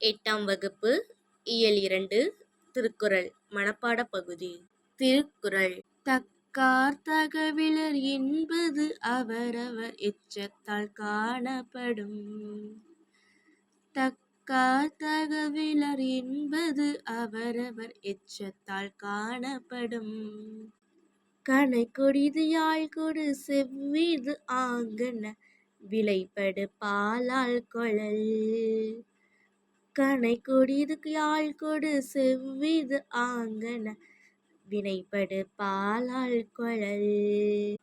எட்டாம் வகுப்பு இயல் இரண்டு திருக்குறள் மனப்பாட பகுதி. திருக்குறள். தக்கார் தகவிலர் என்பது அவரவர் எச்சத்தால் காணப்படும். தக்கார் தகவிலர் என்பது அவரவர் எச்சத்தால் காணப்படும். கனை கொடிது யாழ் கொடு செவ்விது ஆங்கன விலைப்படு பாலால் கொழல். கனை கொடிது யாழ் கொடு செவ்விது ஆங்கன. வினைப்படு பாலாள் குழல்.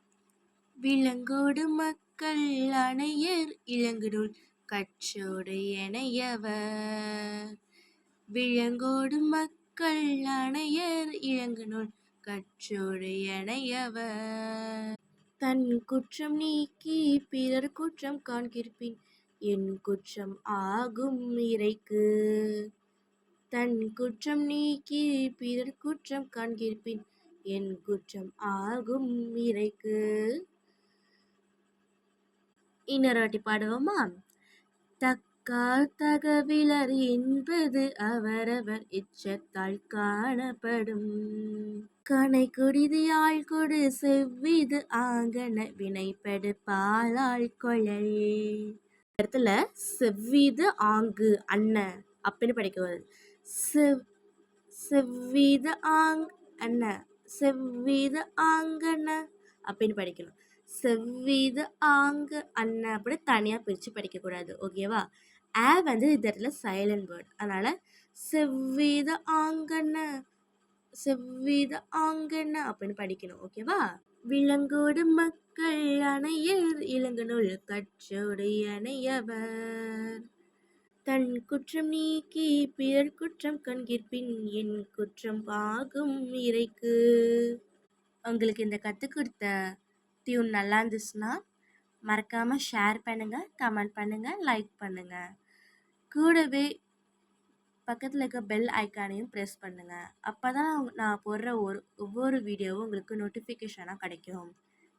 விலங்கோடு மக்கள் அணையர் இளங்குநூல் கற்றோடு எனையவர். விலங்கோடு மக்கள் அணையர் இளங்குநூல் கற்றோடு எனையவர். தன் குற்றம் நீக்கி பிறர் குற்றம் காண்கிற்பின் என் குற்றம் ஆகும் இறைக்கு. தன் குற்றம் நீக்கி பிறர் குற்றம் காண்கிற்பின் என் குற்றம் ஆகும் இறைக்கு. இன்னொரு பாடுவோமா? தக்கால் தகவிலர் என்பது அவரவர் இச்சத்தால் காணப்படும். கனை கொடிது கொடு செவ்விது ஆங்கன வினைப்படு பாலாள் கொழல். இடத்துல செவ்வீது ஆங்கு அண்ணன் அப்படின்னு படிக்கிறது. செவ் செவ்விது ஆங் அண்ணன் செவ்வீத ஆங்கண்ண அப்படின்னு படிக்கணும். செவ்விது ஆங்கு அண்ணன் அப்படி தனியாக பிரித்து படிக்கக்கூடாது ஓகேவா ஆ வந்து இந்த இடத்துல சைலண்ட் வேர்ட் அதனால் செவ்வீத ஆங்கண்ண செவ்வீத ஆங்கண்ண அப்படின்னு படிக்கணும் ஓகேவா விலங்கோடு மக்கள் அணையர் இளங்கனுள் கற்றோடு அணையவர் தன் குற்றம் நீக்கி பிறர் குற்றம் கண்கிற்பின் என் குற்றம் ஆகும் இறைக்கு. உங்களுக்கு இந்த கற்றுக் கொடுத்த டியூன் நல்லா இருந்துச்சுன்னா மறக்காமல் ஷேர் பண்ணுங்கள் கமெண்ட் பண்ணுங்கள் லைக் பண்ணுங்கள் கூடவே பக்கத்தில் இருக்க பெல் ஐக்கானையும் ப்ரெஸ் பண்ணுங்கள் அப்போ தான் நான் போடுற ஒரு ஒவ்வொரு வீடியோவும் உங்களுக்கு நோட்டிஃபிகேஷனாக கிடைக்கும்.